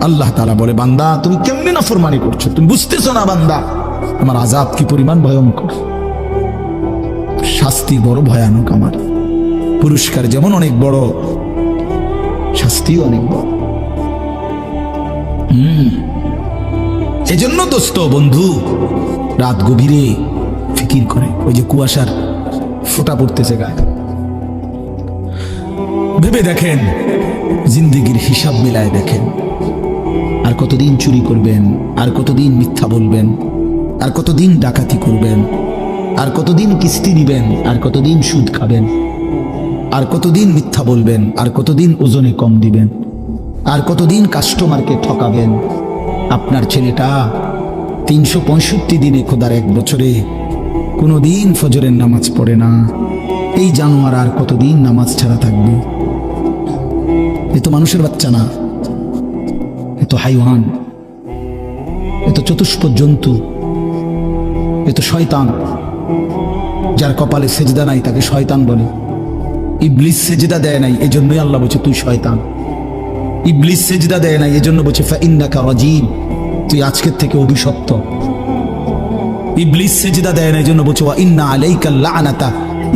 আল্লাহ তারা বলে, বান্দা, তুমি কেমনি না ফরমানি করছ? তুমি বুঝতেছো না, বান্দা। আমার আজাব কি পরিমাণ ভয়ঙ্কর? শাস্তি বড় ভয়ানক আমার। পুরস্কার যেমন অনেক বড় শাস্তি অনেক বড়। হম। এজন্য দোস্ত, বন্ধু, রাত গভীরে ফিকির করে। ওই যে কুয়াশার ফোটা পড়তেছে গায়ে। ভেবে দেখেন, জিন্দিগির হিসাব মিলায় দেখেন। আর কতদিন চুরি করবেন, আর কতদিন মিথ্যা বলবেন, আর কতদিন ডাকাতি করবেন, আর কতদিন কিস্তি নিবেন আর কতদিন সুদ খাবেন, আর কতদিন মিথ্যা বলবেন, আর কতদিন ওজনে কম দিবেন, আর কতদিন কাস্টমারকে ঠকাবেন। আপনার ছেলেটা তিনশো পঁয়ষট্টি দিনে খোদার এক বছরে কোনো দিন ফজরের নামাজ পড়ে না। এই জানোয়ার আর কতদিন নামাজ ছাড়া থাকবে? এ তো মানুষের বাচ্চা না। এ তো হাইওয়ান এ তো চতুষ্প জন্তু এ তো শয়তান, যার কপালে সেজদা নাই তাকে শয়তান বলে। ইবলিস সেজদা দেয় নাই এই জন্যই আল্লাহ বলছে তুই শয়তান। ইবলিস সেজদা দেয় নাই এই জন্য বলছে তুই আজকের থেকে অভিশপ্ত। ইবলিস সেজদা দেয় না এই জন্য বলছে ওয়া ইন্না আলাইকা লাআনাতা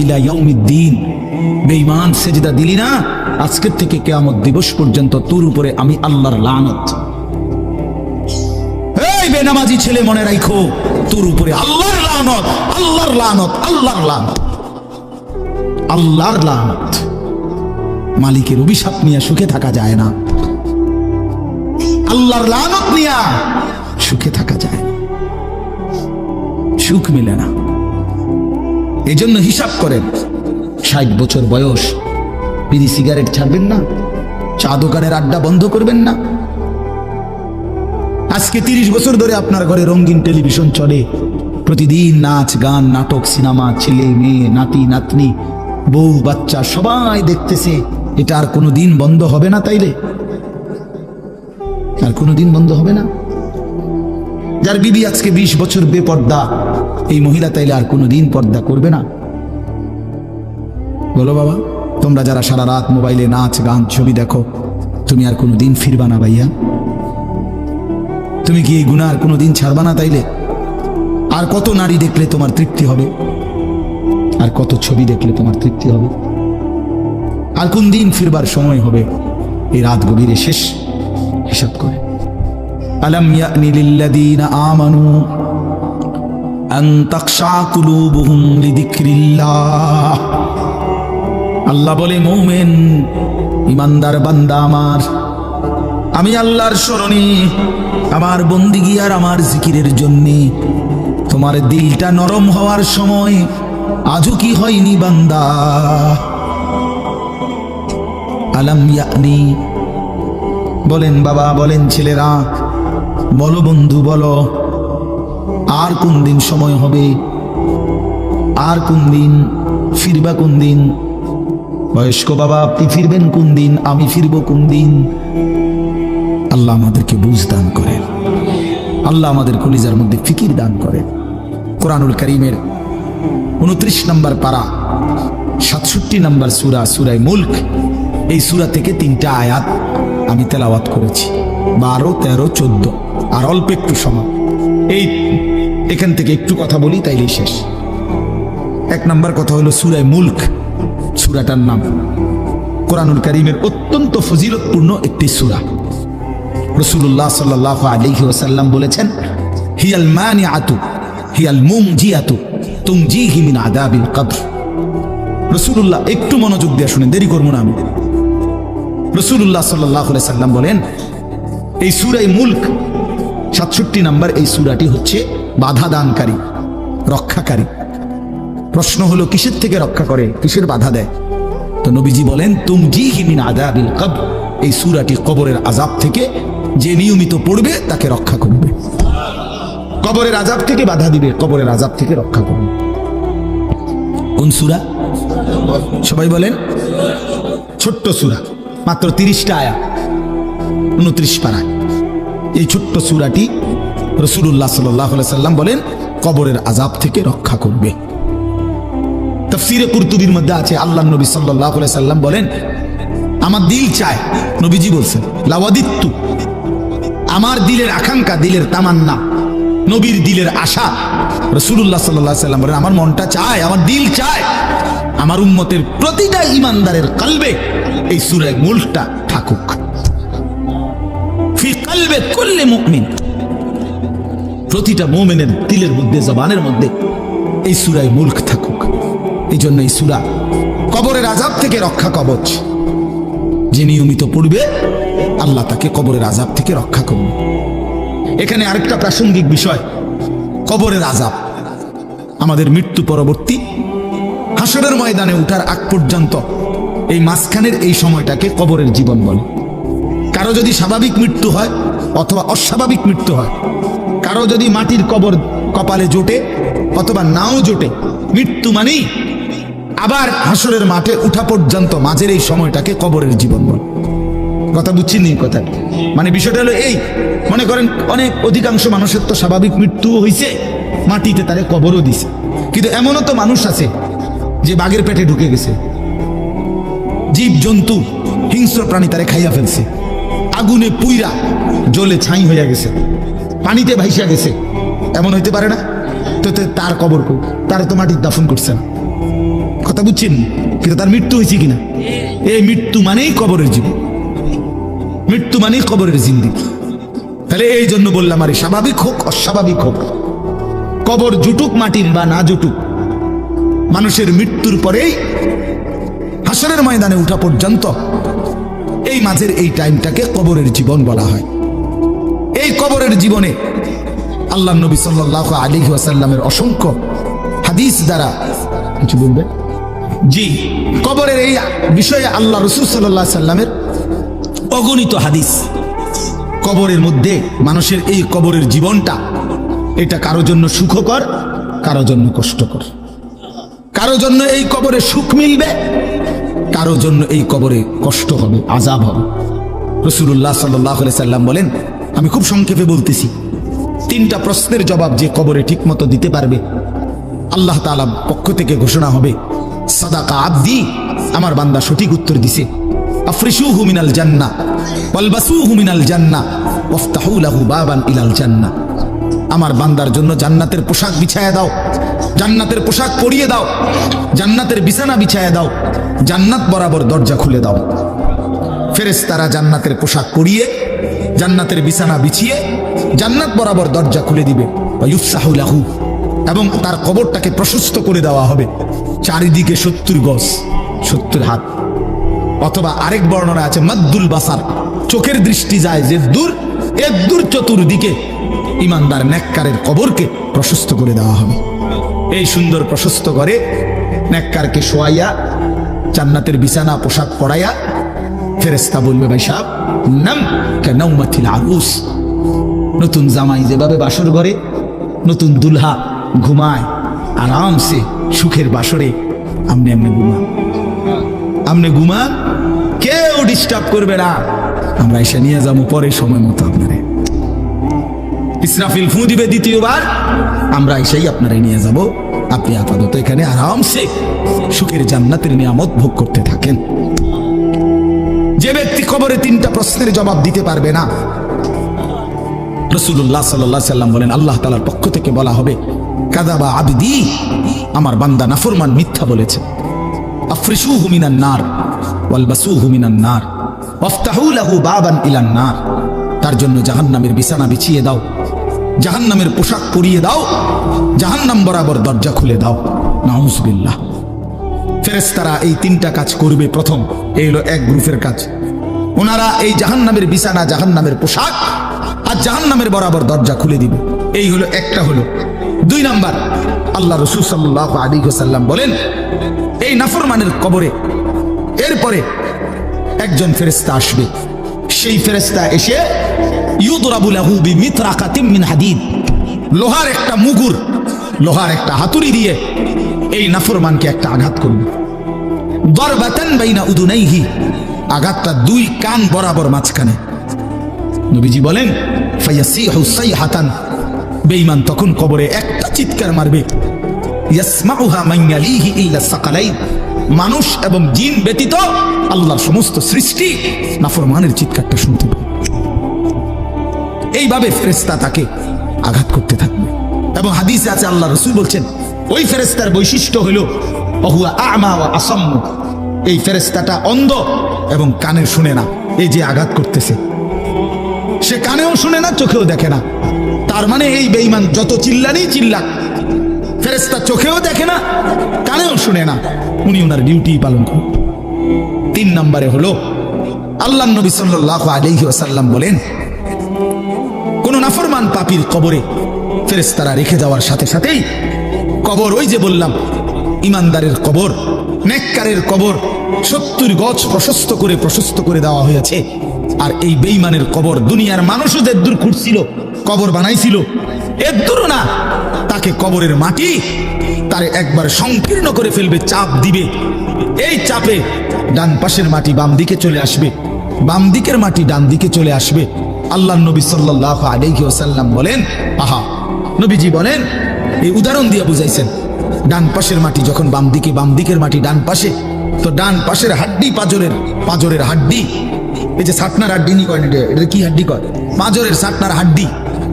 ইলা ইয়াউমিদ্দিন। বেঈমান সেজদা দিলি না, আজকের থেকে কিয়ামত দিবস পর্যন্ত তোর উপরে আমি আল্লাহর লানত। বেনামাজি ছেলে মনে রাখো তোর উপরে আল্লাহর লানত আল্লাহর লানত আল্লাহর লানত। আল্লাহর লানত। মালিকের অভিশাপ নিয়ে সুখে থাকা যায় না। আল্লাহর লানত নিয়া সুখে থাকা যায়। সুখ মিলে না। এই জন্য হিসাব করেন, ষাট বছর বয়স, বিড়ি সিগারেট ছাড়বেন না চা দোকানের আড্ডা বন্ধ করবেন না। আজকে তিরিশ বছর ধরে আপনার ঘরে রঙিন টেলিভিশন চলে। প্রতিদিন নাচ, গান, নাটক, সিনেমা, ছেলে, মেয়ে, নাতি, নাতনি, বউ, বাচ্চা, সবাই দেখতেছে। এটা আর কোনো দিন বন্ধ হবে না তাইলে? আর কোনো দিন বন্ধ হবে না? যার বিবি আজকে বিশ বছর বেপর্দা, এই মহিলা তাইলে আর কোনো দিন পর্দা করবে না। বলো বাবা, তোমরা যারা সারা রাত মোবাইলে নাচ, গান, ছবি দেখো, তুমি আর কোনো দিন ফিরবা না ভাইয়া? তুমি কি এই গুণা আর কোনো দিন ছাড়বা না তাইলে? আর কত নারী দেখলে তোমার তৃপ্তি হবে? আর কত ছবি দেখলে তোমার তৃপ্তি হবে? আর কোন দিন ফিরবার সময় হবে? এই রাত গভীরে শেষ হিসাব করে। আলাম ইয়ানি আমানু আন তাকশা কুলুবুহুম আল্লাহ বলে, মুমিন, ইমানদার বান্দা আমার। আমি আল্লাহর স্মরণে আমার বন্দিগি আর আমার জিকিরের জন্য তোমার দিলটা নরম হওয়ার সময় আজও কি হয়নি বান্দা? আলাম ইয়ানি? বলেন বাবা, বলেন ছেলেরা, বলো বন্ধু, বলো, আর কোন দিন সময় হবে? আর কোন দিন ফিরবা কোন দিন? বয়স্ক বাবা, আপনি ফিরবেন কোন দিন? আমি ফিরবো কোন দিন? আল্লাহ আমাদেরকে বুঝ দান করেন। আল্লাহ আমাদের কলিজার মধ্যে ফিকির দান করেন। কোরআনুল করিমের উনত্রিশ নম্বর পারা, সাতষট্টি নম্বর সুরা, সুরায় মুল্ক, এই সুরা থেকে তিনটা আয়াত আমি তেলাওয়াত করেছি। বারো, তেরো, চোদ্দ, আর অল্প একটু সময়। এই, এখান থেকে একটু কথা বলি, তাইলেই শেষ। এক নম্বর কথা হলো সুরায় মুল্ক, সুরাটার নাম। কোরআনুল করিমের অত্যন্ত ফজিলতপূর্ণ একটি সুরা। রসুল্লাহ সাল্লাহ আলহি ওসাল্লাম বলেছেন, হিয়াল মানি আতু হিয়াল মুম জি আতু তুম জি হিমিন আদাবিল কদর। রসুল্লাহ একটু মনোযোগ দিয়ে শুনে দেরি করব না আমি। রসুল্লাহ সাল্লাহ সাল্লাম বলেন, এই সুরাই মুল্ক, সাতষট্টি নাম্বার এই সুরাটি হচ্ছে বাধা দানকারী রক্ষাকারী। প্রশ্ন হলো, কিসের থেকে রক্ষা করে, কিসের বাধা দেয়? তো নবীজি বলেন তুম জি হিমিন আদাবিল কব এই সুরাটি কবরের আজাব থেকে যে নিয়মিত পড়বে তাকে রক্ষা করবে। কবরের আজাব থেকে বাধা দিবে কবরের আজাব থেকে রক্ষা করবে। কোন সুরা? সবাই বলেন। ছোট্ট সুরা মাত্র তিরিশটা আয়া উনত্রিশ পাড়ায় এই ছোট্ট সুরাটি রসুল্লাহ সাল্লাম বলেন কবরের আজাব থেকে রক্ষা করবে। তফসিরে কুরতুবির মধ্যে আছে আল্লাহ নবী সাল্লাহ সাল্লাম বলেন আমার দিল চায়। নবীজি বলছেন লাওয়াদিত্তু আমার দিলের আকাঙ্ক্ষা, দিলের তামান্না, নবীর দিলের আশা। রসুল্লাহ সাল্লাহ সাল্লাম বলেন, আমার মনটা চায়, আমার দিল চায়, আমার উম্মতের প্রতিটা ইমানদারের কালবে এই সুরায় মুলটা থাকুক। কালবে কুল্লি মুমিন। প্রতিটা মোমেনের দিলের মধ্যে, জবানের মধ্যে এই সুরায় মুল্ক থাকুক। এই জন্য এই সুরা কবরের আজাব থেকে রক্ষা কবচ। যে নিয়মিত পড়বে আল্লাহ তাকে কবরের আজাব থেকে রক্ষা করবে এখানে আরেকটা প্রাসঙ্গিক বিষয়, কবরের আজাব আমাদের মৃত্যু পরবর্তী হাসরের ময়দানে উঠার আগ পর্যন্ত এই মাঝখানের এই সময়টাকে কবরের জীবন বলে। কারও যদি স্বাভাবিক মৃত্যু হয় অথবা অস্বাভাবিক মৃত্যু হয়, কারও যদি মাটির কবর কপালে জোটে অথবা নাও জোটে, মৃত্যু মানেই আবার হাসরের মাঠে উঠা পর্যন্ত মাঝের এই সময়টাকে কবরের জীবন বলে। কথা বুঝছি নি কথা। মানে বিষয়টা হলো এই, মনে করেন অনেক অধিকাংশ মানুষের তো স্বাভাবিক মৃত্যুও হয়েছে মাটিতে তারে কবরও দিছে। কিন্তু এমনও তো মানুষ আছে যে বাঘের পেটে ঢুকে গেছে। জীব জন্তু হিংস্র প্রাণী তারে খাইয়া ফেলছে। আগুনে পুইরা জলে ছাই হইয়া গেছে, পানিতে ভাইসা গেছে। এমন হইতে পারে না? তো তার কবর কো তারা তো মাটির দাফন করছে না। কথা বুঝছেন? কিন্তু তার মৃত্যু হয়েছে কিনা? এই মৃত্যু মানেই কবরের জীবন। মৃত্যু মানেই কবরের জিন্দি। তাহলে এই জন্য বললাম, আরে স্বাভাবিক হোক, অস্বাভাবিক হোক। কবর জুটুক, মাটির বা না জুটুক, মানুষের মৃত্যুর পরেই হাসরের ময়দানে উঠা পর্যন্ত এই মাঝের এই টাইমটাকে কবরের জীবন বলা হয়। এই কবরের জীবনে আল্লাহ নবী সাল্লাহ আলী ওয়াসাল্লামের অসংখ্য হাদিস দ্বারা কিছু বলবে জি, কবরের এই বিষয়ে আল্লাহ রসুল সাল্লাহ সাল্লামের অগণিত হাদিস। কবরের মধ্যে মানুষের এই কবরের জীবনটা, এটা কারও জন্য সুখকর, কারও জন্য কষ্টকর। কারও জন্য এই কবরে সুখ মিলবে, কারও জন্য এই কবরে কষ্ট হবে, আজাব হবে। রসুল্লাহ সাল্লাহ সাল্লাম বলেন, আমি খুব সংক্ষেপে বলতেছি, তিনটা প্রশ্নের জবাব যে কবরে ঠিক মতো দিতে পারবে, আল্লাহ তালা পক্ষ থেকে ঘোষণা হবে, সাদাকা আব্দি, আমার বান্দা সঠিক উত্তর দিছে আফরিসু হুমিনাল জান্না আমার বান্দার জন্য জান্নাতের পোশাক বিছায়া দাও, জান্নাতের পোশাক পরিয়ে দাও, জান্নাতের বিছানা বিছায়া দাও, জান্নাত বরাবর দরজা খুলে দাও। ফেরেশতারা জান্নাতের পোশাক পরিয়ে, জান্নাতের বিছানা বিছিয়ে, জান্নাত বরাবর দরজা খুলে দিবে। লাহু, এবং তার কবরটাকে প্রশস্ত করে দেওয়া হবে। চারিদিকে সত্তর গজ, সত্তর হাত। অথবা আরেক বর্ণনা আছে, মাদ্দুল বাসার। চোখের দৃষ্টি যায় যে দূর এর দূর চতুর্দিকে ইমানদার নেককারের কবরকে প্রশস্ত করে দেওয়া হবে। এই সুন্দর প্রশস্ত করে নেককারকে শোয়াইয়া, জান্নাতের বিছানা, পোশাক পরাইয়া ফেরেস্তা বলবে, ভাই সাহেব, নাম কেনাউমাথিল আরুস। নতুন জামাই যেভাবে বাসর ঘরে, নতুন দুলহা ঘুমায়, আরামসে সুখের বাসরে আমনে আমনে ঘুমা আমনে ঘুমান, কেউ ডিস্টার্ব করবে না। আমরা এসে নিয়ে যাব পরে সময় মতো আপনারে। ইসরাফিল ফু দিবে দ্বিতীয়বার, আমরা এসেই আপনারে নিয়ে যাব। আপনি আপাতত এখানে আরামসে সুখের জান্নাতের নিয়ামত ভোগ করতে থাকেন। যে ব্যক্তি কবরে তিনটা প্রশ্নের জবাব দিতে পারবে না। রসুল্লাহ সাল্লাহ সাল্লাম বলেন, আল্লাহ তালার পক্ষ থেকে বলা হবে, কাদাবা আবিদি, আমার বান্দা নাফরমান মিথ্যা বলেছে। আফরিসু হুমিনান নার ওয়ালবাসু হুমিনান নার ওয়াফতাহু লাহু বাবান ইলান নার তার জন্য জাহান্নামের বিছানা বিছিয়ে দাও, জাহান্নামের পোশাক পরিয়ে দাও, জাহান্নাম বরাবর দরজা খুলে দাও। নাউজবিল্লাহ। ফেরেস্তারা এই তিনটা কাজ করবে প্রথম এই হলো এক গ্রুপের কাজ। ওনারা এই জাহান্নামের বিছানা জাহান্নামের পোশাক আর জাহান্নামের বরাবর দরজা খুলে দিবে। এই হলো একটা হলো। দুই নাম্বার, আল্লাহ রসুল সাল্লাহ আলী সাল্লাম বলেন, এই নাফরমানের কবরে এরপরে একজন ফেরেস্তা আসবে। সেই ফেরেস্তা এসে লোহার একটা মুগুর, লোহার একটা হাতুড়ি দিয়ে এই নাফরমানকে একটা আঘাত করবে দরবাতান বাইনা উদুনাইহি, আঘাতটা দুই কান বরাবর মাঝখানে। নবীজি বলেন ফাইয়াসিহু সাইহাতান বেঈমান তখন কবরে একটা চিৎকার মারবে। মান মানুষ এবং জিন ব্যতীত আল্লাহর সমস্ত সৃষ্টি নাফরমানের চিৎকারটা শুনতে পাবে। এইভাবে ফেরেস্তা তাকে আঘাত করতে থাকবে। এবং হাদিসে আছে, আল্লাহ রসুল বলছেন, ওই ফেরেস্তার বৈশিষ্ট্য হলো অহুয়া আমা এই ফেরেস্তাটা অন্ধ এবং কানে শুনে না, এই যে আঘাত করতেছে। সে কানেও শুনে না, চোখেও দেখে না। তার মানে এই বেঈমান যত চিল্লানি চিল্লাক। ফেরেস্তা চোখেও দেখে না, কানেও শুনে না। উনি ওনার ডিউটি পালন করেন। তিন নম্বরে হলো, আল্লাহ নবী সাল্লাহ আলহি আসাল্লাম বলেন, কোন নাফরমান পাপির কবরে ফেরেস্তারা রেখে যাওয়ার সাথে সাথেই কবর ওই যে বললাম, ইমানদারের কবর, নেককারের কবর, সত্তর গজ প্রশস্ত করে প্রশস্ত করে দেওয়া হয়েছে। আর এই বেইমানের কবর দুনিয়ার মানুষও যে দূর খুঁড়ছিল, কবর বানাইছিল। এর না, তাকে কবরের মাটি তারে একবার সংকীর্ণ করে ফেলবে, চাপ দিবে। এই চাপে ডান পাশের মাটি বাম দিকে চলে আসবে, বাম দিকের মাটি ডান দিকে চলে আসবে। আল্লাহ নবী সাল্লাহ আলাইহি ওসাল্লাম বলেন, আহা, নবীজি বলেন, এই উদাহরণ দিয়ে বুঝাইছেন, ডান পাশের মাটি যখন বাম দিকে, বাম দিকের মাটি ডান পাশে, তো ডান পাশের হাড্ডি পাজরের পাজরের হাড্ডি এই যে সাটনার হাড্ডি নি কয় এটা, কি হাড্ডি কয়? পাজরের সাটনার হাড্ডি।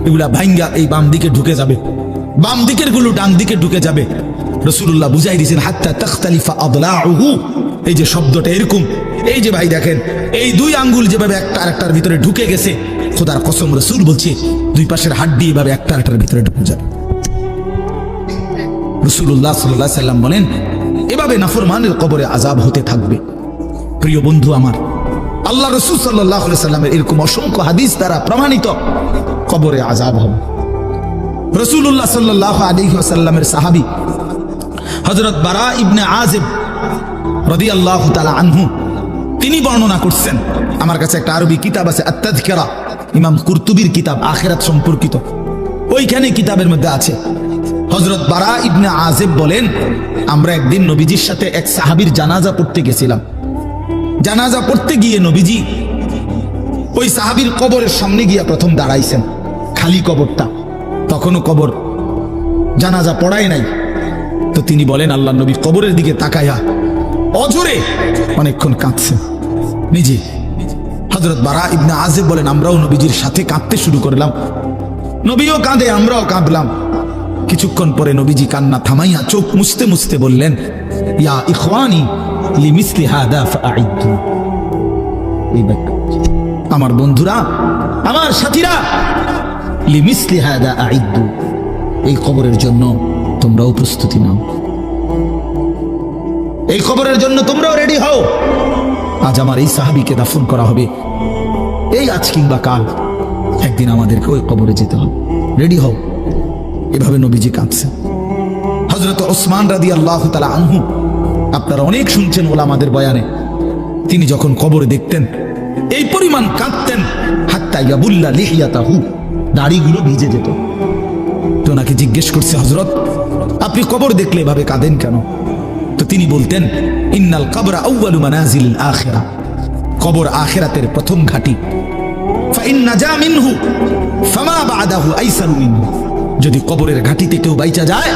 এগুলা ভাঙ্গা এই বাম দিকে ঢুকে যাবে। বাম দিকেরগুলো ডান দিকে ঢুকে যাবে। রসুল্লাহ বুঝাই দিয়েছেন হাত্তা তখতালিফা আদলাহু এই যে শব্দটা এরকম। এই যে ভাই দেখেন এই দুই আঙ্গুল যেভাবে একটা আরেকটার ভিতরে ঢুকে গেছে খোদার কসম রসুল বলছে দুই পাশের হাড্ডি এভাবে একটা আরেকটার ভিতরে ঢুকে যাবে। রসুল্লাহ সাল্লাহ সাল্লাম বলেন এভাবে নাফরমানের কবরে আজাব হতে থাকবে। প্রিয় বন্ধু আমার আল্লাহ রসুল সাল্লাহ সাল্লামের এরকম অসংখ্য হাদিস দ্বারা প্রমাণিত কবরে আজাব হবে। রসুল্লাহ সাল্লাহ আলী সাল্লামের সাহাবি হজরত বারা ইবনে আজেব রদি আল্লাহ তালা আনহু, তিনি বর্ণনা করছেন, আমার কাছে একটা আরবি কিতাব আছে আত্মাধিকারা ইমাম কুরতুবির কিতাব, আখেরাত সম্পর্কিত। ওইখানে কিতাবের মধ্যে আছে হজরত বারা ইবনে আজেব বলেন, আমরা একদিন নবীজির সাথে এক সাহাবির জানাজা পড়তে গেছিলাম। জানাজা পড়তে গিয়ে নবীজি ওই সাহাবির কবরের সামনে গিয়া প্রথম দাঁড়াইছেন, খালি কবরটা। তখনও কবর জানাজা পড়ায় নাই। তো তিনি বলেন, আল্লাহ নবী কবরের দিকে তাকায়া অজরে অনেকক্ষণ কাঁদছেন। নিজে হজরত বারা ইবনে আজেব বলেন, আমরাও নবীজির সাথে কাঁদতে শুরু করলাম। নবীও কাঁদে, আমরাও কাঁদলাম। কিছুক্ষণ পরে নবীজি কান্না থামাইয়া চোখ মুছতে মুছতে বললেন, ইয়া ইখওয়ানি লিমিসলি হাদা ফাআইদু। এই বাক্য আমার বন্ধুরা, আমার সাথীরা, লিমিসলি হাদা আইদু। এই খবরের জন্য তোমরাও প্রস্তুতি নাও। এই খবরের জন্য তোমরাও রেডি হও। আজ আমার এই সাহাবিকে দাফন করা হবে। এই আজ কিংবা কাল। একদিন আমাদেরকে ওই কবরে যেতে হবে। রেডি হও। এভাবে নবীজি কাঁদছে হজরত ওসমান রাদি আল্লাহ তালা আনহু আপনারা অনেক শুনছেন ওলা আমাদের বয়ানে। তিনি যখন কবরে দেখতেন, এই পরিমাণ কাঁদতেন, হাত্তা ইয়াবুল্লা লিহিয়াতাহু, দাড়িগুলো ভিজে যেত। তো ওনাকে জিজ্ঞেস করছে হজরত আপনি কবর দেখলে এভাবে কাঁদেন কেন? তো তিনি বলতেন, ইন্নাল কবর আউ্বালু মানাজিল আখেরা, কবর আখেরাতের প্রথম ঘাটি। যদি কবরের ঘাটিতে কেউ বাইচা যায়,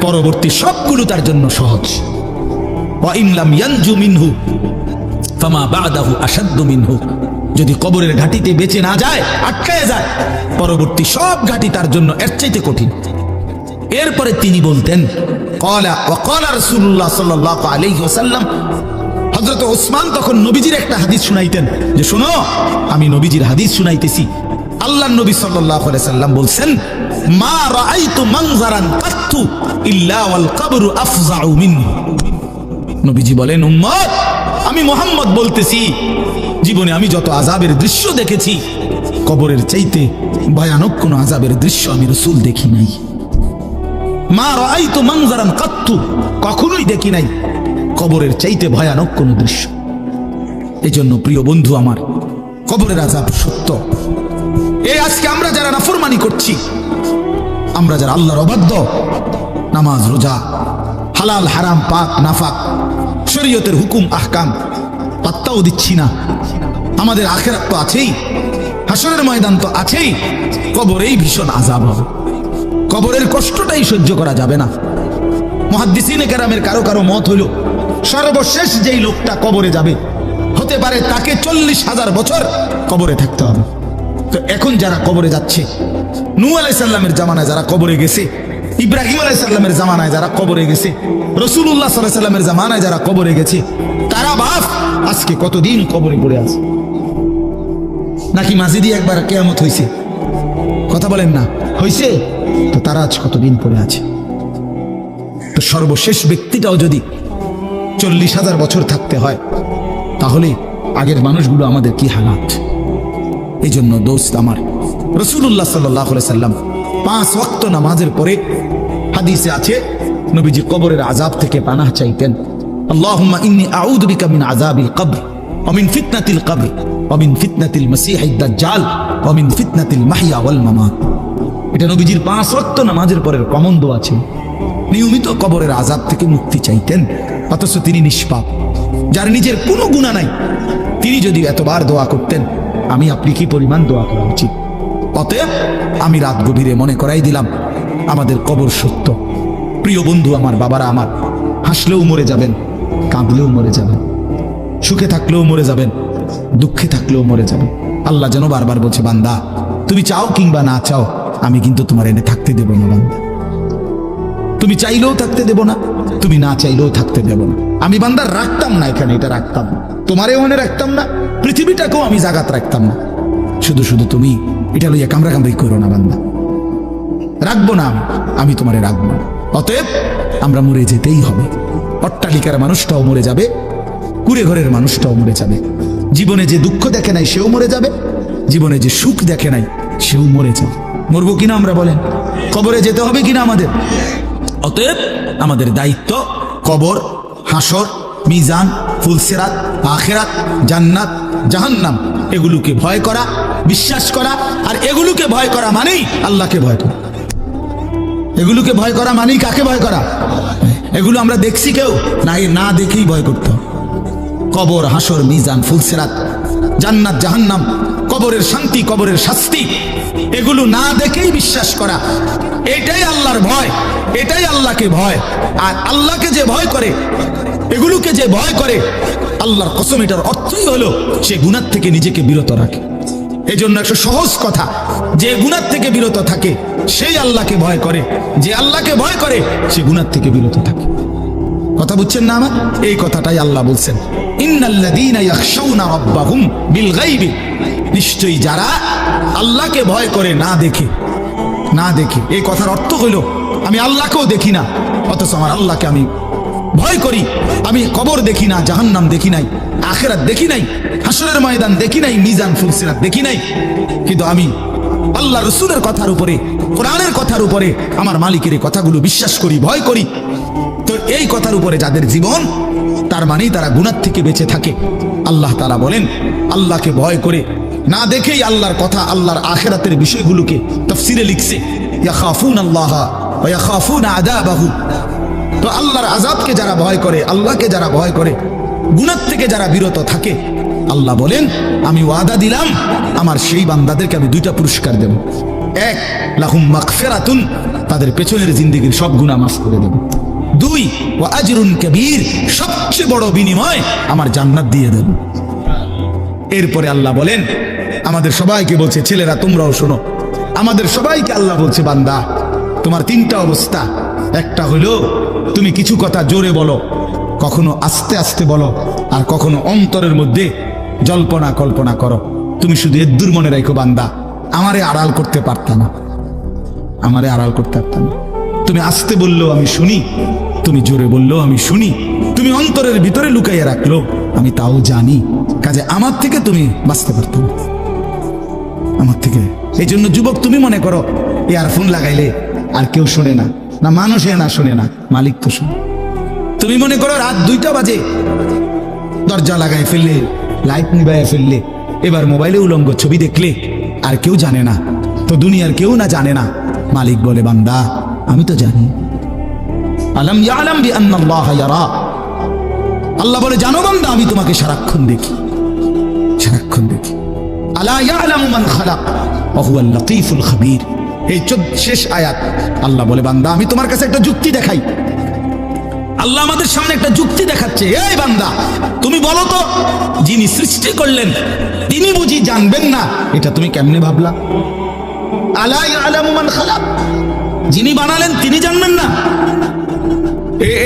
পরবর্তী সবগুলো তার জন্য সহজ। যদি কবরের ঘাটিতে বেঁচে না যায় আটকায় যায়, পরবর্তী সব ঘাটি তার জন্য এর চাইতে কঠিন। এরপরে তিনি বলতেন ওসমান তখন নবীজির একটা হাদিস শুনাইতেন, যে শোনো, আমি নবীজির হাদিস শুনাইতেছি। আল্লাহ নবী সাল্লাম বলছেন, মা নবীজি বলেন, উম্মত, আমি মোহাম্মদ বলতেছি। জীবনে আমি যত আজাবের দৃশ্য দেখেছি, কবরের চাইতে ভয়ানক কোন আজাবের দৃশ্য আমি রসুল দেখি নাই। মা রাই তো মানজারান কাত্তু, কখনোই দেখি নাই কবরের চাইতে ভয়ানক কোন দৃশ্য। এই জন্য প্রিয় বন্ধু আমার, কবরের আজাব সত্য। এই আজকে আমরা যারা নাফরমানি করছি, আমরা যারা আল্লাহর অবাধ্য, নামাজ, রোজা, হালাল, হারাম, পাক, নাফাক শরীয়তের হুকুম, আহকাম, পাত্তাও দিচ্ছি না। আমাদের আখেরাত তো আছেই হাসনের ময়দান তো আছেই। কবরেই ভীষণ আজাব হবে। কবরের কষ্টটাই সহ্য করা যাবে না। মহাদ্দিসিনে কেরামের কারও কারও মত হইল সর্বশেষ যেই লোকটা কবরে যাবে, হতে পারে তাকে চল্লিশ হাজার বছর কবরে থাকতে হবে। তো এখন যারা কবরে যাচ্ছে, নূ আলাইসাল্লামের জামানায় যারা কবরে গেছে ইব্রাহিম আলাইসাল্লামের জামানায় যারা কবরে গেছে রসুল্লাহ সাল্লাহ সাল্লামের জামানায় যারা কবরে গেছে, তারা বাপ, আজকে কতদিন কবরে পড়ে আছে? নাকি মাঝিদি একবার কেয়ামত হয়েছে কথা বলেন না। হয়েছে তো তারা আজ কতদিন পড়ে আছে? তো সর্বশেষ ব্যক্তিটাও যদি চল্লিশ হাজার বছর থাকতে হয়, তাহলে আগের মানুষগুলো আমাদের কি হালাত? এই জন্য দোস্ত আমার রসুল্লাহ সাল্লাহ সাল্লাম পাঁচ ওয়াক্ত নামাজের পরে হাদিসে আছে, নবীজি কবরের আজাব থেকে পানাহ চাইতেন। আল্লাহুম্মা ইন্নী আউযু বিকা মিন আযাবিল কবর, ওয়া মিন ফিতনাতিল কবর, ওয়া মিন ফিতনাতিল মাসীহিদ দাজ্জাল, ওয়া মিন ফিতনাতিল মাহইয়া ওয়াল মামাত। এটা নবীজির পাঁচ ওয়াক্ত নামাজের পরের কমন দোয়া ছিল। নিয়মিত কবরের আজাব থেকে মুক্তি চাইতেন, অথচ তিনি নিষ্পাপ। যার নিজের কোনো গুণা নাই, তিনি যদি এতবার দোয়া করতেন, আমি আপনি কি পরিমাণ দোয়া করা উচিত? অতএব আমি রাত গভীরে মনে করাই দিলাম আমাদের কবর সত্য। প্রিয় বন্ধু, আমার বাবারা আমার, হাসলেও মরে যাবেন, কাঁদলেও মরে যাবেন, সুখে থাকলেও মরে যাবেন, দুঃখে থাকলেও মরে যাবেন। আল্লাহ যেন বারবার বলছে, বান্দা, তুমি চাও কিংবা না চাও, আমি কিন্তু তোমার এনে থাকতে দেব না, বান্দা। তুমি চাইলেও থাকতে দেব না, তুমি না চাইলেও থাকতে দেব না। আমি বান্দার রাখতাম না এখানে, এটা রাখতাম। না তোমারে ওখানে রাখতাম না, পৃথিবীটাকেও আমি জাগাত রাখতাম না। শুধু শুধু তুমি, এটা লইয়া কামরা কামড়ি করো না, বান্দা। রাখব না আমি। তোমারে রাখব অতএব আমরা মরে যেতেই হবে। অট্টালিকার মানুষটাও মরে যাবে কুড়ে ঘরের মানুষটাও মরে যাবে। জীবনে যে দুঃখ দেখে নাই, সেও মরে যাবে। জীবনে যে সুখ দেখে নাই, সেও মরে যাবে। মরবো কিনা আমরা বলেন? কবরে যেতে হবে কিনা আমাদের? অতএব আমাদের দায়িত্ব কবর, হাসর, মিজান, ফুলসেরাত, আখেরাত, জান্নাত, জাহান্নাম। এগুলোকে ভয় করা, বিশ্বাস করা, আর এগুলোকে ভয় করা মানেই আল্লাহকে ভয় করা। এগুলোকে ভয় করা মানেই কাকে ভয় করা? এগুলো আমরা দেখছি কেউ? না না দেখেই ভয় করতে। কবর, হাসর, মিজান, ফুলসেরাত, জান্নাত, জাহান্নাম, কবরের শান্তি, কবরের শাস্তি। এগুলো না দেখেই বিশ্বাস করা। এটাই আল্লাহর ভয়। এটাই আল্লাহকে ভয়। আর আল্লাহকে যে ভয় করে, এগুলোকে যে ভয় করে, আল্লাহর কসম এটার অর্থই হলো সে গুনার থেকে নিজেকে বিরত রাখে। এই জন্য একটা সহজ কথা, যে গুনার থেকে বিরত থাকে সেই আল্লাহকে ভয় করে, যে আল্লাহকে ভয় করে, সে গুনার থেকে বিরত থাকে। কথা বুঝছেন না আমার? এই কথাটাই আল্লাহ বলছেন। নিশ্চয়ই যারা আল্লাহকে ভয় করে না দেখে না দেখে, এই কথার অর্থ হইল, আমি আল্লাহকেও দেখি না, অথচ আমার আল্লাহকে আমি ভয় করি, আমি কবর দেখি না, জাহান্নাম দেখি নাই, আখেরাত দেখি নাই, হাসরের ময়দান দেখি নাই, মিজান, ফুলসিরাত দেখি নাই, কিন্তু আমি আল্লাহ রসুলের কথার উপরে, কোরআনের কথার উপরে আমার মালিকের কথাগুলো বিশ্বাস করি, ভয় করি। তো এই কথার উপরে যাদের জীবন, তার মানেই তারা গুণার থেকে বেঁচে থাকে। আল্লাহ তারা বলেন, আল্লাহকে ভয় করে না দেখেই আল্লাহর কথা, আল্লাহর আখেরাতের বিষয়গুলোকে তফসিরে লিখছে। আল্লাহ ওয়া ইয়াখাফুন আযাবাহু। তো আল্লাহর আজাবকে যারা ভয় করে, আল্লাহকে যারা ভয় করে গুণার থেকে যারা বিরত থাকে আল্লাহ বলেন, আমি ওয়াদা দিলাম, আমার সেই বান্দাদেরকে আমি দুইটা পুরস্কার দেব। এক, লাহুম মাগফিরাতুন, তাদের পেছনের জিন্দেগির সব গুনাহ মাফ করে দেব। দুই ও আজরুন কবির, সবচেয়ে বড় বিনিময় আমার জান্নাত দিয়ে দেব। এরপরে আল্লাহ বলেন, আমাদের সবাইকে বলছে, ছেলেরা, তোমরাও শোনো। আমাদের সবাইকে আল্লাহ বলছে, বান্দা, তোমার তিনটা অবস্থা। একটা হলো, তুমি কিছু কথা জোরে বলো, কখনো আস্তে আস্তে বলো, আর কখনো অন্তরের মধ্যে জল্পনা, কল্পনা করো। তুমি শুধু এদ্দুর মনে রাখো বান্দা। আমারে আড়াল করতে পারতাম না। আমারে আড়াল করতে পারতাম তুমি আস্তে বললেও আমি শুনি। তুমি জোরে বললেও আমি শুনি। তুমি অন্তরের ভিতরে লুকাইয়া রাখল। আমি তাও জানি। কাজে আমার থেকে তুমি বাঁচতে পারতাম আমার থেকে। এই জন্য যুবক, তুমি মনে করো, ইয়ারফোন লাগাইলে আর কেউ শোনে না। না মানুষে না শোনে না, মালিক তো শোনে। তুমি মনে করো রাত দুইটা বাজে। দরজা লাগাই ফেললে লাইট নিবাইয়া ফেললে। এবার মোবাইলে উলঙ্গ ছবি দেখলে আর কেউ জানে না। তো দুনিয়ার কেউ না জানে না। মালিক বলে, বান্দা, আমি তো জানি। আল্লাহ বলে, জানো বান্দা, আমি তোমাকে সারাক্ষণ দেখি। সারাক্ষণ দেখি। আলা ইয়ালামু মান শেষ আয়াত। আল্লাহ বলে, বান্দা, আমি তোমার কাছে একটা যুক্তি দেখাই। আল্লাহ আমাদের সামনে একটা যুক্তি দেখাচ্ছে। এই বান্দা, তুমি বলো তো, যিনি সৃষ্টি করলেন, তিনি বুঝি জানবেন না, এটা তুমি কেমনে ভাবলা? আলাই আলামুমান খালাক। যিনি বানালেন, তিনি জানবেন না।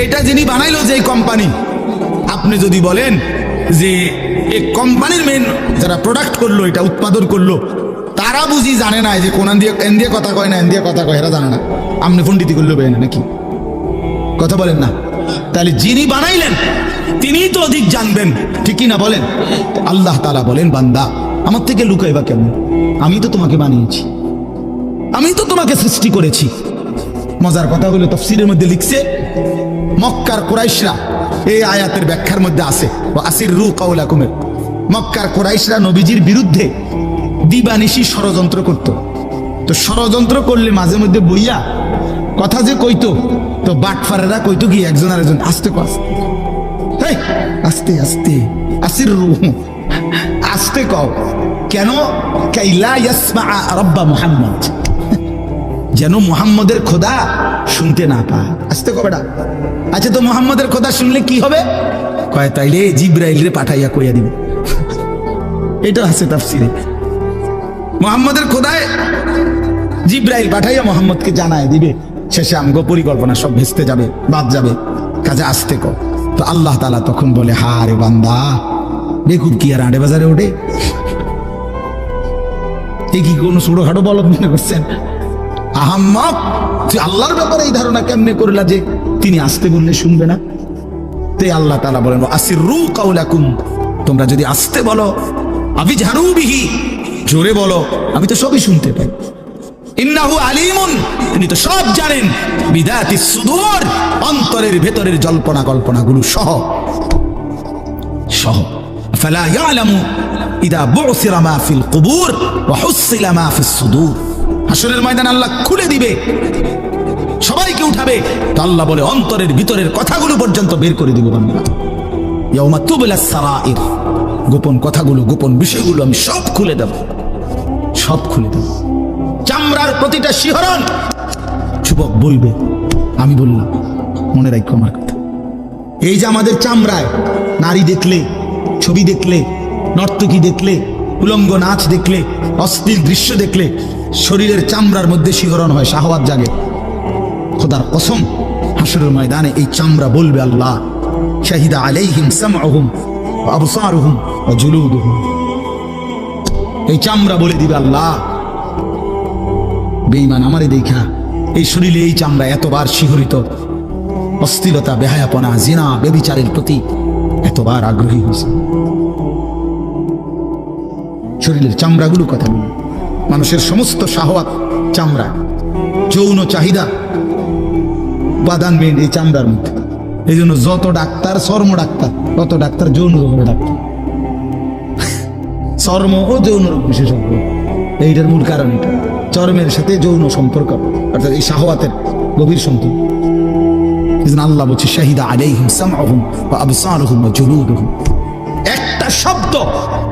এটা যিনি বানাইলো যে কোম্পানি, আপনি যদি বলেন যে এই কোম্পানির মেন যারা প্রোডাক্ট করল, এটা উৎপাদন করল, তারা বুঝি জানে না যে কোন দিয়ে, এন দিয়ে কথা কয় না, এন দিয়ে কথা কয়, এরা জানে না। আপনি পন্ডিতি করল বেন নাকি? কথা বলেন না। তাহলে যিনি বানাইলেন, তিনিই তো অধিক জানবেন। ঠিকই না বলেন? আল্লাহ তালা বলেন, বান্দা, আমার থেকে লুকাইবা কেমন? আমি তো তোমাকে বানিয়েছি। আমি তো তোমাকে সৃষ্টি করেছি। মজার কথা হলো, তফসিরের মধ্যে লিখছে, মক্কার কোরাইশরা, এই আয়াতের ব্যাখ্যার মধ্যে আছে আসির রু কাউলাকুমের মক্কার কোরাইশরা নবীজির বিরুদ্ধে দিবানিশি ষড়যন্ত্র করত। তো ষড়যন্ত্র করলে মাঝে মধ্যে বইয়া কথা যে কইতো তো বাটফারেরা কইতো কি, একজন আর একজন আস্তে কো। আস্তে আস্তে আস্তে, আসির আস্তে কও কেন? কাইলা ইয়াসমা রব্বা মুহাম্মদ। যেন মুহাম্মদের খোদা শুনতে না পায়। আসতে কবেটা আচ্ছা তো মুহাম্মদের খোদা শুনলে কি হবে? কয়, তাইলে জিব্রাইল রে পাঠাইয়া কইয়া দিবে। এটা আছে তাফসিরে। মুহাম্মদের খোদায় জিব্রাইল পাঠাইয়া মোহাম্মদকে জানায় দিবে। শেষে আমগো পরিকল্পনা সব ভেস্তে যাবে, বাদ যাবে। কাজে আসতে কো। তো আল্লাহ তালা তখন বলে হা রে বান্দা, বেকুব কি আর আড়ে বাজারে ওঠে? কি কোনো মনে করছেন? তুই আল্লাহর ব্যাপারে এই ধারণা কেমনে করলা যে তিনি আসতে বললে শুনবে না? তে আল্লাহ তালা বলেন আসির রু কাউলাকুম তোমরা যদি আসতে বলো আবি ঝাড়ু বিহি, জোরে বলো, আমি তো সবই শুনতে পাই। ইন্নাহু আলিমুন। তিনি তো সব জানেন। বিদাতি সুদূর, অন্তরের ভেতরের জল্পনা কল্পনাগুলো সহ। সহ। ফালা ইয়ালামু ইদা বুসিরা মা ফিল কুবুর ওয়া হুসিলা মা ফিস সুদূর। হাসরের ময়দান আল্লাহ খুলে দিবে। সবাইকে উঠাবে। তো আল্লাহ বলে, অন্তরের ভিতরের কথাগুলো পর্যন্ত বের করে দিব বান্দা ইয়াউমা তুবলা সারাইর। গোপন কথাগুলো, গোপন বিষয়গুলো আমি সব খুলে দেব। সব খুলে দেব। চামড়ার প্রতিটা শিহরণ। যুবক বলবে, আমি বললাম, মনে রাখো আমার কথা। এই যে আমাদের চামড়ায় নারী দেখলে, ছবি দেখলে, নর্তকী দেখলে, উলঙ্গ নাচ দেখলে, অশ্লীল দৃশ্য দেখলে, শরীরের চামড়ার মধ্যে শিহরণ হয় শাহবাদ জাগে। খোদার কসম, হাসরের ময়দানে এই চামড়া বলবে আল্লাহ, শাহিদা আলাইহিম সামআহুম আবসারুহুম ওয়া জুলুদুহুম। এই চামড়া বলে দিবে আল্লাহ বেঈমান আমারে দেখা এই শরীরে এই চামড়া এতবার শিহরিত। অস্থিরতা বেহায়াপনা, জিনা, বেবিচারের প্রতি এতবার আগ্রহী হয়েছে। শরীরের চামড়াগুলো কথা বলি। মানুষের সমস্ত শাহওয়াত চামড়া, যৌন চাহিদা উপাদান মেন এই চামড়ার মধ্যে। এই জন্য যত ডাক্তার, চর্ম ডাক্তার, তত ডাক্তার যৌন রোগের ডাক্তার চর্ম ও যৌন রোগ বিশেষজ্ঞ। এইটার মূল কারণ এটা। চর্মের সাথে যৌন সম্পর্ক, অর্থাৎ এই শাহওয়াতের গভীর সম্পর্ক। আল্লাহ বলছে, শাহিদা আলাইহিম একটা শব্দ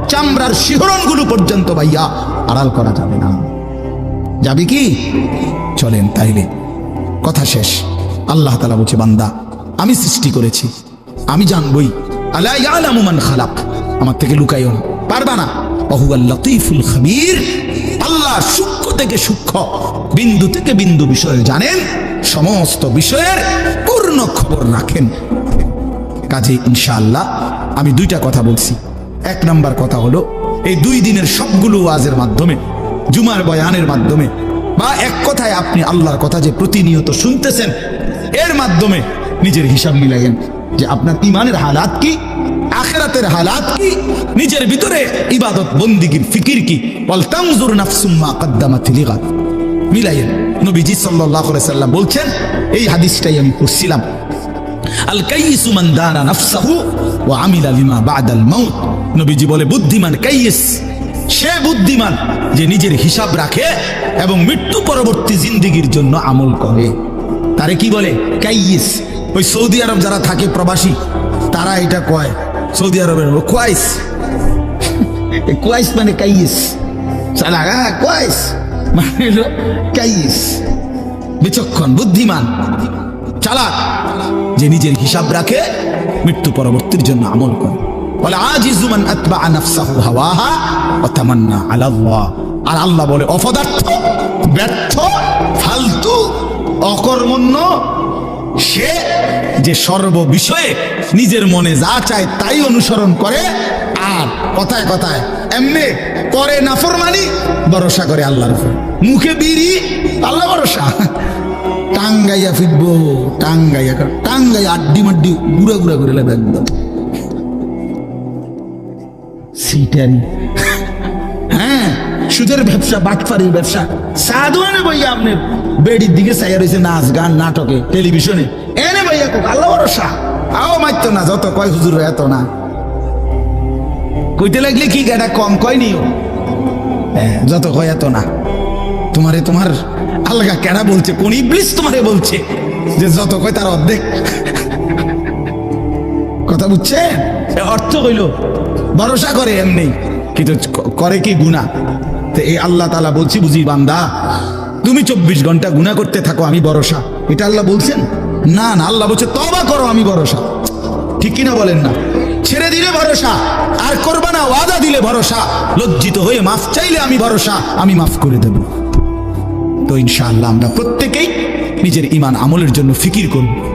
চামড়ার শিহরণগুলো পর্যন্ত ভাইয়া আড়াল করা যাবে না। যাবে কি? চলেন তাইলে, কথা শেষ। আল্লাহ তালা বলছে, বান্দা, আমি সৃষ্টি করেছি, আমি জানবই। আলা ইয়ালামু খালাক। আমার থেকে লুকাইও না। পারবা না? অহুয়াল লতিফুল খাবির। আল্লাহ সূক্ষ্ম থেকে সূক্ষ্ম, বিন্দু থেকে বিন্দু বিষয় জানেন, সমস্ত বিষয়ের পূর্ণ খবর রাখেন। কাজে ইনশাআল্লাহ আমি দুইটা কথা বলছি। এক নাম্বার কথা হলো, এই দুই দিনের সবগুলো ওয়াজের মাধ্যমে, জুমার বয়ানের মাধ্যমে, বা এক কথায় আপনি আল্লাহর কথা যে প্রতিনিয়ত শুনতেছেন, এর মাধ্যমে নিজের হিসাব মিলাইয়েন যে আপনার ইমানের হালাত কি আখেরাতের হালাত কি? নিজের ভিতরে ইবাদত বন্দিগির ফিকির কি? বল তামজুর নাফসুম্মা কদ্দামাত লিগাত মিলাইয়েন, নবীজি সাল্লাল্লাহু আলাইহি সাল্লাম বলছেন, এই হাদিসটাই আমি পড়ছিলাম। আল কাইয়িসু মান দানা নাফসাহু ওয়া আমিলা লিমা বাদাল মাউত। নবীজি বলে, বুদ্ধিমান কাইয়িস, সে বুদ্ধিমান যে নিজের হিসাব রাখে এবং মৃত্যু পরবর্তী জিন্দেগির জন্য আমল করে। তারে কি বলে? কাইয়িস। ওই সৌদি আরব যারা থাকে প্রবাসী, তারা এটা কয় সৌদি আরবের কোয়াইস কোয়াইস মানে কাইয়িস। সালা হ্যাঁ কোয়াইস মানে হলো কাইয়িস। বিচক্ষণ, বুদ্ধিমান, চালাক। যে নিজের হিসাব রাখে, মৃত্যু পরবর্তীর জন্য আমল করে। বলে, আজিজু মান আতবা নাফসাহু হাওয়াহা ওয়া তামান্না আলা আল্লাহ আর আল্লাহ বলে, অপদার্থ, ব্যর্থ, ফালতু, অকর্মণ্য, সে যে সর্ব বিষয়ে নিজের মনে যা চায় তাই অনুসরণ করে। আর কথায় কথায় এমনি করে নাফরমানি, ভরসা করে আল্লাহর উপর। মুখে বিড়ি, আল্লাহ ভরসা। টাঙ্গাইয়া ফিরবো, টাঙ্গাইয়া টাঙ্গাইয়া আড্ডি মাড্ডি গুড়া গুড়া করে লেবে একদম। সিটারি। হ্যাঁ সুদের ব্যবসা বাটফারির ব্যবসা। সাধু এনে ভাইয়া আপনি বেডির দিকে চাইয়া রয়েছে নাচ, গান, নাটকে, টেলিভিশনে। এনে ভাইয়া কোক আল্লাহ ভরসা। আও মারতো না, যত কয় হুজুর এত না। কইতে লাগলে কি গাটা কম কয় নিও? হ্যাঁ যত কয় এত না। তোমারে তোমার আলগা কেনা বলছে, কোন ইবলিস তোমারে বলছে, যে যত কয় তার অর্ধেক। কথা বুঝছে? অর্থ হইল ভরসা করে এমনি। কিন্তু করে কি গুণা তো এই আল্লাহ তালা বলছি, বুঝি বান্দা, তুমি চব্বিশ ঘণ্টা গুণা করতে থাকো, আমি ভরসা। এটা আল্লাহ বলছেন? না না, আল্লাহ বলছে তবা করো, আমি ভরসা। ঠিক কিনা বলেন না? ছেড়ে দিলে ভরসা, আর করবা না, ওয়াদা দিলে ভরসা। লজ্জিত হয়ে মাফ চাইলে আমি ভরসা, আমি মাফ করে দেব। তো ইনশাআল্লাহ আমরা প্রত্যেকেই নিজের ইমান আমলের জন্য ফিকির করব।